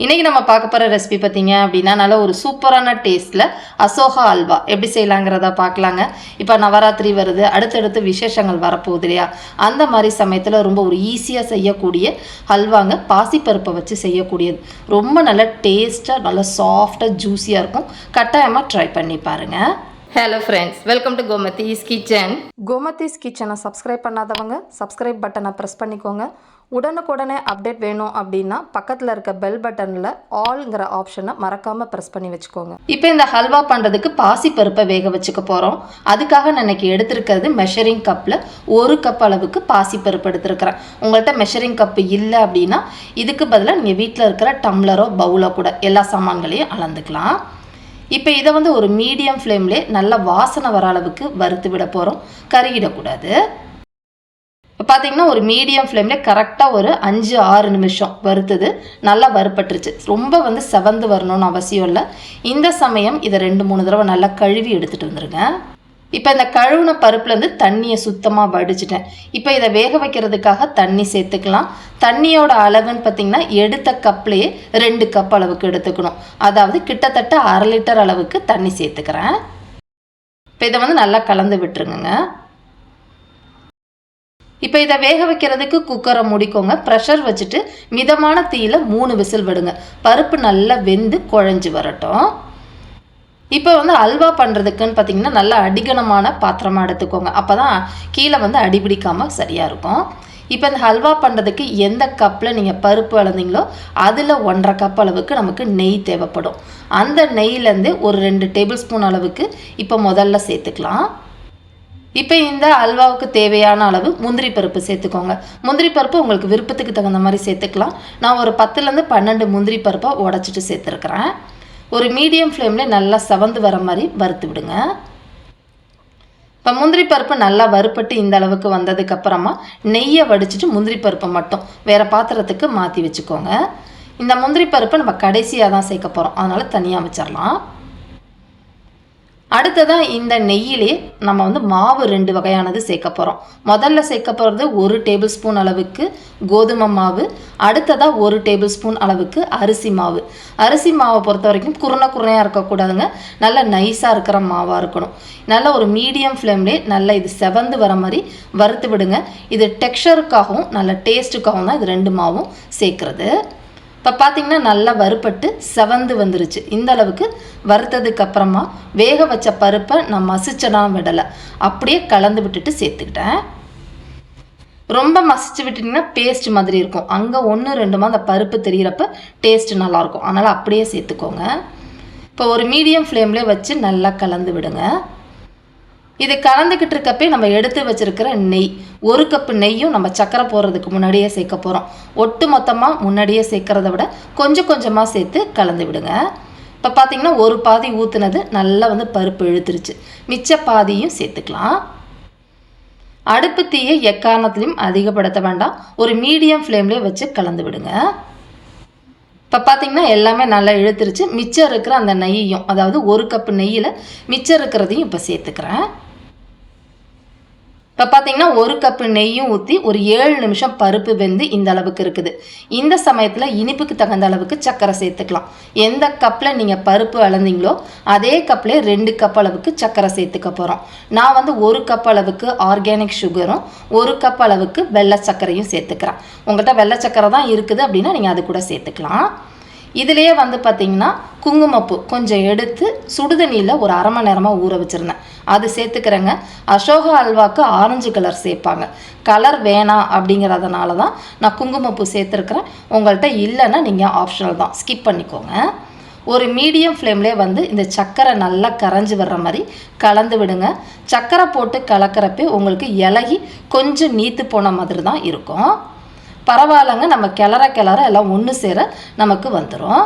இன்றைக்கி நம்ம பார்க்க போகிற ரெசிபி பார்த்தீங்க அப்படின்னா நல்ல ஒரு சூப்பரான டேஸ்ட்டில் அசோகா அல்வா. எப்படி செய்யலாங்கிறத பார்க்கலாங்க. இப்போ நவராத்திரி வருது. அடுத்தடுத்து விசேஷங்கள் வரப்போகுது இல்லையா? அந்த மாதிரி சமயத்தில் ரொம்ப ஒரு ஈஸியாக செய்யக்கூடிய அல்வாங்க பாசிப்பருப்பை வச்சு செய்யக்கூடியது. ரொம்ப நல்ல டேஸ்ட்டாக நல்ல சாஃப்டாக ஜூஸியாக இருக்கும். கட்டாயமாக ட்ரை பண்ணி பாருங்கள் hello friends welcome to Gomathi's kitchen Gomathi's கிச்சனை சப்ஸ்கிரைப் பண்ணாதவங்க சப்ஸ்கிரைப் பட்டனை ப்ரெஸ் பண்ணிக்கோங்க. உடனுக்குடனே அப்டேட் வேணும் அப்படின்னா பக்கத்தில் இருக்க பெல் பட்டனில் ஆல்ங்கிற ஆப்ஷனை மறக்காமல் ப்ரெஸ் பண்ணி வச்சுக்கோங்க. இப்போ இந்த ஹல்வா பண்ணுறதுக்கு பாசி பருப்பை வேக வச்சுக்க போகிறோம் அதுக்காக நான் இன்னைக்கு எடுத்திருக்கிறது மெஷரிங் கப்பில் ஒரு கப் அளவுக்கு பாசி பருப்பு எடுத்திருக்கிறேன். உங்கள்கிட்ட மெஷரிங் கப்பு இல்லை அப்படின்னா இதுக்கு பதிலாக நீங்கள் வீட்டில் இருக்கிற டம்ளரோ பவுலோ கூட எல்லா சாமான்களையும் அளந்துக்கலாம். இப்போ இதை வந்து ஒரு மீடியம் ஃப்ளேம்லே நல்ல வாசனை வர அளவுக்கு வறுத்து விட போகிறோம் கருகிடக்கூடாது. இப்போ பார்த்தீங்கன்னா ஒரு மீடியம் ஃப்ளேமில் கரெக்டாக ஒரு அஞ்சு ஆறு நிமிஷம் வறுத்தது. நல்லா வறுப்பட்டுருச்சு ரொம்ப வந்து செவந்து வரணும்னு அவசியம் இல்லை. இந்த சமயம் இதை ரெண்டு மூணு தடவை நல்லா கழுவி எடுத்துகிட்டு வந்துருங்க. இப்போ இந்த கழுவுன பருப்புலேருந்து தண்ணியை சுத்தமாக வடிச்சிட்டேன். இப்போ இதை வேக வைக்கிறதுக்காக தண்ணி சேர்த்துக்கலாம். தண்ணியோட அளவுன்னு பார்த்தீங்கன்னா எடுத்த கப்லேயே ரெண்டு கப் அளவுக்கு எடுத்துக்கணும். அதாவது கிட்டத்தட்ட அரை லிட்டர் அளவுக்கு தண்ணி சேர்த்துக்கிறேன். இப்போ இதை வந்து நல்லா கலந்து விட்டுருங்க இப்போ இதை வேக வைக்கிறதுக்கு குக்கரை முடிக்கோங்க. ப்ரெஷர் வச்சுட்டு மிதமான தீயில் மூணு விசில் விடுங்க. பருப்பு நல்லா வெந்து குழஞ்சி வரட்டும். இப்போ வந்து அல்வா பண்ணுறதுக்குன்னு பார்த்தீங்கன்னா நல்லா அடிகனமான பாத்திரமாக எடுத்துக்கோங்க. அப்போ தான் கீழே வந்து அடிபிடிக்காமல் சரியாக இருக்கும். இப்போ இந்த ஹல்வா பண்ணுறதுக்கு எந்த கப்பில் நீங்கள் பருப்பு வளர்ந்தீங்களோ அதில் ஒன்றரை கப் அளவுக்கு நமக்கு நெய் தேவைப்படும். அந்த நெய்லேருந்து ஒரு ரெண்டு டேபிள் ஸ்பூன் அளவுக்கு இப்போ முதல்ல சேர்த்துக்கலாம். இப்போ இந்த அல்வாவுக்கு தேவையான அளவு முந்திரி பருப்பு சேர்த்துக்கோங்க. முந்திரி பருப்பு உங்களுக்கு விருப்பத்துக்கு தகுந்த மாதிரி சேர்த்துக்கலாம். நான் ஒரு பத்துலேருந்து பன்னெண்டு முந்திரி பருப்பை உடச்சிட்டு சேர்த்துருக்குறேன். ஒரு மீடியம் ஃப்ளேமில் நல்லா செவந்து வர மாதிரி வறுத்து விடுங்க. இப்போ முந்திரி பருப்பு நல்லா வறுப்பட்டு இந்த அளவுக்கு வந்ததுக்கப்புறமா நெய்யை வடிச்சிட்டு முந்திரி பருப்பை மட்டும் வேறு பாத்திரத்துக்கு மாற்றி வச்சுக்கோங்க. இந்த முந்திரி பருப்பை நம்ம கடைசியாக தான் சேர்க்க போகிறோம் அதனால் தனியாக வச்சிடலாம் அடுத்ததாக இந்த நெய்யிலே நம்ம வந்து மாவு ரெண்டு வகையானது சேர்க்க போகிறோம் முதல்ல சேர்க்க போகிறது ஒரு டேபிள் ஸ்பூன் அளவுக்கு கோதுமை மாவு அடுத்ததாக ஒரு டேபிள் ஸ்பூன் அளவுக்கு அரிசி மாவு. அரிசி மாவை பொறுத்த வரைக்கும் குருணை குருணையாக இருக்கக்கூடாதுங்க நல்ல நைஸாக இருக்கிற மாவாக இருக்கணும். நல்ல ஒரு மீடியம் ஃப்ளேம்லேயே நல்லா இது செவந்து வர மாதிரி வறுத்து விடுங்க. இது டெக்ஸ்டருக்காகவும் நல்ல டேஸ்ட்டுக்காகவும் தான் இது ரெண்டு மாவும் சேர்க்குறது. இப்போ பார்த்தீங்கன்னா நல்லா வறுப்பட்டு செவந்து வந்துருச்சு. இந்த அளவுக்கு வறுத்ததுக்கு அப்புறமா வேக வச்ச பருப்பை நான் மசிச்சலாம் விடலை. அப்படியே கலந்து விட்டுட்டு சேர்த்துக்கிட்டேன். ரொம்ப மசிச்சு விட்டுட்டிங்கன்னா பேஸ்ட் மாதிரி இருக்கும். அங்கே ஒன்று ரெண்டுமா அந்த பருப்பு தெரிகிறப்ப டேஸ்ட் நல்லாயிருக்கும். அதனால் அப்படியே சேர்த்துக்கோங்க. இப்போ ஒரு மீடியம் ஃப்ளேம்லேயே வச்சு நல்லா கலந்து விடுங்க. இது கலந்துக்கிட்டு இருக்கப்பே நம்ம எடுத்து வச்சிருக்கிற நெய். ஒரு கப்பு நெய்யும் நம்ம சக்கரை போடுறதுக்கு முன்னாடியே சேர்க்க போகிறோம் ஒட்டு மொத்தமாக முன்னாடியே சேர்க்கறத விட கொஞ்சம் கொஞ்சமாக சேர்த்து கலந்து விடுங்க. இப்போ பார்த்தீங்கன்னா ஒரு பாதி ஊற்றுனது நல்லா வந்து பருப்பு இழுத்துருச்சு. மிச்ச பாதியும் சேர்த்துக்கலாம். அடுப்பு தீயை எக்காரணத்துலையும் அதிகப்படுத்த வேண்டாம். ஒரு மீடியம் ஃப்ளேம்லேயே வச்சு கலந்து விடுங்க. இப்போ பார்த்தீங்கன்னா எல்லாமே நல்லா இழுத்துருச்சு. மிச்சம் இருக்கிற அந்த நெய்யும் அதாவது ஒரு கப்பு நெய்யில் மிச்சம் இருக்கிறதையும் இப்போ சேர்த்துக்கிறேன். இப்போ பார்த்தீங்கன்னா ஒரு கப்பு நெய்யும் ஊற்றி ஒரு ஏழு நிமிஷம் பருப்பு வெந்து இந்த அளவுக்கு இருக்குது. இந்த சமயத்தில் இனிப்புக்கு தகுந்த அளவுக்கு சர்க்கரை சேர்த்துக்கலாம். எந்த கப்பில் நீங்கள் பருப்பு அளந்தீங்களோ அதே கப்பில் ரெண்டு கப் அளவுக்கு சர்க்கரை சேர்த்துக்க போகிறோம் நான் வந்து ஒரு கப் அளவுக்கு ஆர்கானிக் சுகரும் ஒரு கப் அளவுக்கு வெள்ளை சர்க்கரையும் சேர்த்துக்கிறேன். உங்கள்கிட்ட வெள்ளை சர்க்கரை தான் இருக்குது அப்படின்னா நீங்கள் அது கூட சேர்த்துக்கலாம். இதுலேயே வந்து பார்த்தீங்கன்னா குங்குமப்பூ கொஞ்சம் எடுத்து சுடுதண்ணியில் ஒரு அரை மணி நேரமாக ஊற வச்சுருந்தேன். அது சேர்த்துக்கிறேங்க. அசோகா அல்வாக்கு ஆரஞ்சு கலர் சேர்ப்பாங்க. கலர் வேணாம் அப்படிங்கிறதுனால தான் நான் குங்குமப்பூ சேர்த்துருக்குறேன். உங்கள்கிட்ட இல்லைன்னா நீங்கள் ஆப்ஷனல் தான். ஸ்கிப் பண்ணிக்கோங்க. ஒரு மீடியம் ஃப்ளேம்லேயே வந்து இந்த சக்கரை நல்லா கரைஞ்சி வர்ற மாதிரி கலந்து விடுங்க. சக்கரை போட்டு கலக்கிறப்பே உங்களுக்கு இலகி கொஞ்சம் நீத்து போன மாதிரி தான் இருக்கும். பரவாயில்லங்க. நம்ம கிளற கிளற எல்லாம் ஒன்று சேர நமக்கு வந்துடும்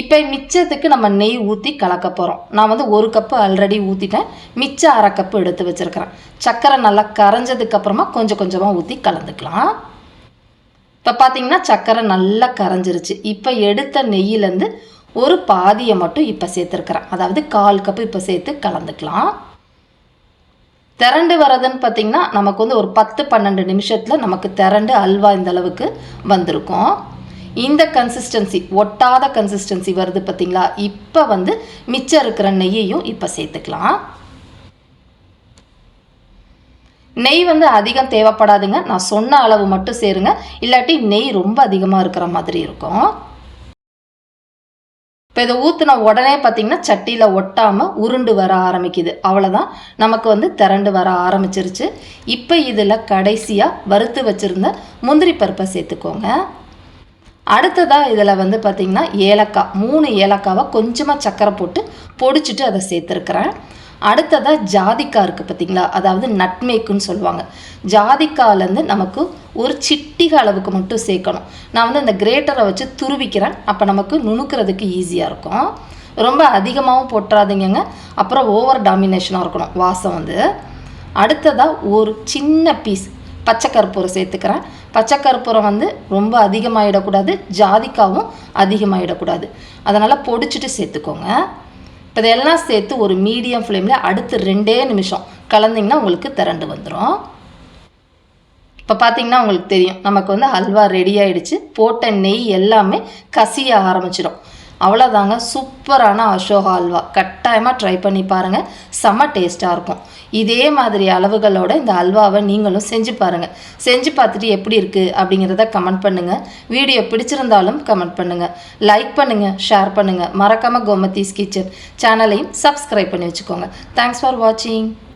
இப்போ மிச்சத்துக்கு நம்ம நெய் ஊற்றி கலக்க போகிறோம் நான் வந்து ஒரு கப்பு ஆல்ரெடி ஊற்றிட்டேன் மிச்சம் அரை கப்பு எடுத்து வச்சுருக்கிறேன். சர்க்கரை நல்லா கரைஞ்சதுக்கப்புறமா கொஞ்சம் கொஞ்சமாக ஊற்றி கலந்துக்கலாம். இப்போ பார்த்தீங்கன்னா சர்க்கரை நல்லா கரைஞ்சிருச்சு. இப்போ எடுத்த நெய்யிலேருந்து ஒரு பாதியை மட்டும் இப்போ சேர்த்துருக்குறேன். அதாவது கால் கப்பு இப்போ சேர்த்து கலந்துக்கலாம். திரண்டு வரதுன்னு பார்த்தீங்கன்னா நமக்கு வந்து ஒரு பத்து பன்னெண்டு நிமிஷத்தில் நமக்கு திரண்டு அல்வா இந்த அளவுக்கு வந்திருக்கும். இந்த கன்சிஸ்டன்சி ஒட்டாத கன்சிஸ்டன்சி வருது பார்த்தீங்களா? இப்போ வந்து மிச்சம் இருக்கிற நெய்யையும் இப்போ சேர்த்துக்கலாம். நெய் வந்து அதிகம் தேவைப்படாதுங்க. நான் சொன்ன அளவு மட்டும் சேருங்க. இல்லாட்டி நெய் ரொம்ப அதிகமாக இருக்கிற மாதிரி இருக்கும். இப்போ இதை ஊற்றின உடனே பார்த்தீங்கன்னா சட்டியில் ஒட்டாமல் உருண்டு வர ஆரம்பிக்குது. அவ்வளோதான் நமக்கு வந்து திரண்டு வர ஆரம்பிச்சிருச்சு. இப்போ இதில் கடைசியாக வறுத்து வச்சுருந்த முந்திரி பருப்பை சேர்த்துக்கோங்க. அடுத்ததாக இதில் வந்து பார்த்திங்கன்னா ஏலக்காய் மூணு ஏலக்காவை கொஞ்சமாக சக்கரை போட்டு பொடிச்சிட்டு அதை சேர்த்துருக்குறேன். அடுத்ததாக ஜாதிக்காய் இருக்குது பார்த்தீங்களா அதாவது நட்மேக்குன்னு சொல்லுவாங்க. ஜாதிக்காயிலேருந்து நமக்கு ஒரு சிட்டிக அளவுக்கு மட்டும் சேர்க்கணும். நான் வந்து இந்த கிரேட்டரை வச்சு துருவிக்கிறேன். அப்போ நமக்கு நுணுக்கிறதுக்கு ஈஸியாக இருக்கும். ரொம்ப அதிகமாகவும் போட்டுறாதீங்கங்க. அப்புறம் ஓவர் டாமினேஷனாக இருக்கணும் வாசம் வந்து. அடுத்ததாக ஒரு சின்ன பீஸ் பச்சை கற்பூரம் சேர்த்துக்கிறேன். பச்சை கற்பூரம் வந்து ரொம்ப அதிகமாகிடக்கூடாது ஜாதிக்காவும் அதிகமாகிடக்கூடாது அதனால் பொடிச்சிட்டு சேர்த்துக்கோங்க. இப்போ இதெல்லாம் சேர்த்து ஒரு மீடியம் ஃப்ளேமில் அடுத்து ரெண்டே நிமிஷம் கலந்திங்கன்னா உங்களுக்கு திரண்டு வந்துடும் இப்போ பார்த்தீங்கன்னா உங்களுக்கு தெரியும் நமக்கு வந்து ஹல்வா ரெடி ஆகிடுச்சு போட்ட நெய் எல்லாமே கசிய ஆரம்பிச்சிடும். அவ்வளோதாங்க சூப்பரான அசோகா அல்வா. கட்டாயமாக ட்ரை பண்ணி பாருங்கள் செம்ம டேஸ்ட்டாக இருக்கும். இதே மாதிரி அளவுகளோட இந்த அல்வாவை நீங்களும் செஞ்சு பாருங்கள் செஞ்சு பார்த்துட்டு எப்படி இருக்குது அப்படிங்கிறத கமெண்ட் பண்ணுங்கள் வீடியோ பிடிச்சிருந்தாலும் கமெண்ட் பண்ணுங்கள் லைக் பண்ணுங்கள் ஷேர் பண்ணுங்கள் மறக்காமல் கோமதீஸ் கிச்சன் சேனலையும் சப்ஸ்கிரைப் பண்ணி வச்சுக்கோங்க. தேங்க்ஸ் ஃபார் வாட்சிங்